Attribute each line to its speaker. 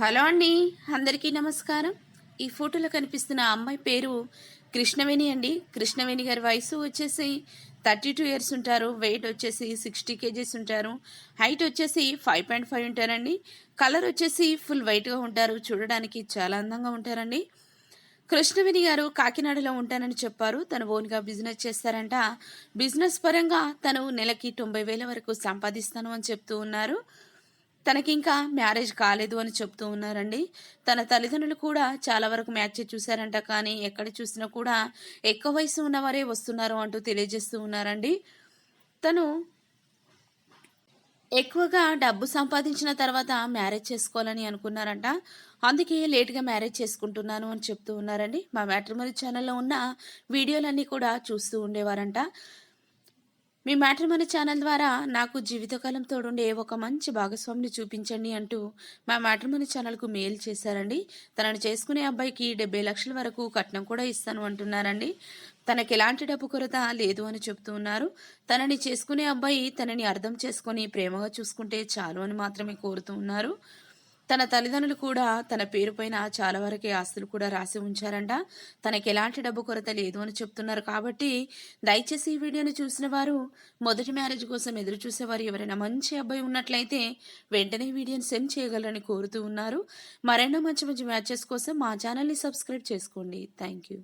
Speaker 1: Hello అండి. అందరికీ నమస్కారం. ఈ ఫోటోలో కనిపిస్తున్న అమ్మాయి పేరు కృష్ణవేణి అండి. కృష్ణవేణి గారి వయసు వచ్చేసి థర్టీ టూ ఇయర్స్ ఉంటారు. వెయిట్ వచ్చేసి సిక్స్టీ కేజీస్ ఉంటారు. హైట్ వచ్చేసి ఫైవ్ పాయింట్ ఫైవ్ ఉంటారండి. కలర్ వచ్చేసి ఫుల్ వైట్గా ఉంటారు. చూడడానికి చాలా అందంగా ఉంటారండి. కృష్ణవేణి గారు కాకినాడలో ఉంటానని చెప్పారు. తను ఓన్గా బిజినెస్ చేస్తారంట. బిజినెస్ పరంగా తను నెలకి తొంభై వేల వరకు సంపాదిస్తాను అని చెప్తూ ఉన్నారు. తనకి ఇంకా మ్యారేజ్ కాలేదు అని చెప్తూ ఉన్నారండి. తన తల్లిదండ్రులు కూడా చాలా వరకు మ్యాచ్ చూశారంట. కానీ ఎక్కడ చూసినా కూడా ఎక్కువ వయసు ఉన్నవారే వస్తున్నారు అంటూ తెలియజేస్తూ ఉన్నారండి. తను ఎక్కువగా డబ్బు సంపాదించిన తర్వాత మ్యారేజ్ చేసుకోవాలని అనుకున్నారంట. అందుకే లేట్గా మ్యారేజ్ చేసుకుంటున్నాను అని చెప్తూ ఉన్నారండి. మా మ్యాట్రిమోనీ ఛానల్లో ఉన్న వీడియోలన్నీ కూడా చూస్తూ ఉండేవారంట. మీ మ్యాట్రిమోనీ ఛానల్ ద్వారా నాకు జీవితకాలం తోడుండే ఒక మంచి భాగస్వామిని చూపించండి అంటూ మా మ్యాట్రిమని ఛానల్కు మెయిల్ చేశారండి. తనను చేసుకునే అబ్బాయికి డెబ్బై లక్షల వరకు కట్నం కూడా ఇస్తాను అంటున్నారండి. తనకి ఎలాంటి డబ్బు కొరత లేదు అని చెప్తూ ఉన్నారు. తనని చేసుకునే అబ్బాయి తనని అర్థం చేసుకొని ప్రేమగా చూసుకుంటే చాలు అని మాత్రమే కోరుతూ ఉన్నారు. తన తల్లిదండ్రులు కూడా తన పేరుపైన చాలా వరకే ఆస్తులు కూడా రాసి ఉంచారంట. తనకి ఎలాంటి డబ్బు కొరత లేదు అని చెప్తున్నారు కాబట్టి దయచేసి ఈ వీడియోని చూసిన వారు మొదటి మ్యారేజ్ కోసం ఎదురు చూసేవారు ఎవరైనా మంచి అబ్బాయి ఉన్నట్లయితే వెంటనే వీడియోని సెండ్ చేయగలరని కోరుతూ ఉన్నారు. మరెన్నో మంచి మంచి మ్యాచెస్ కోసం మా ఛానల్ని సబ్స్క్రైబ్ చేసుకోండి. Thank you.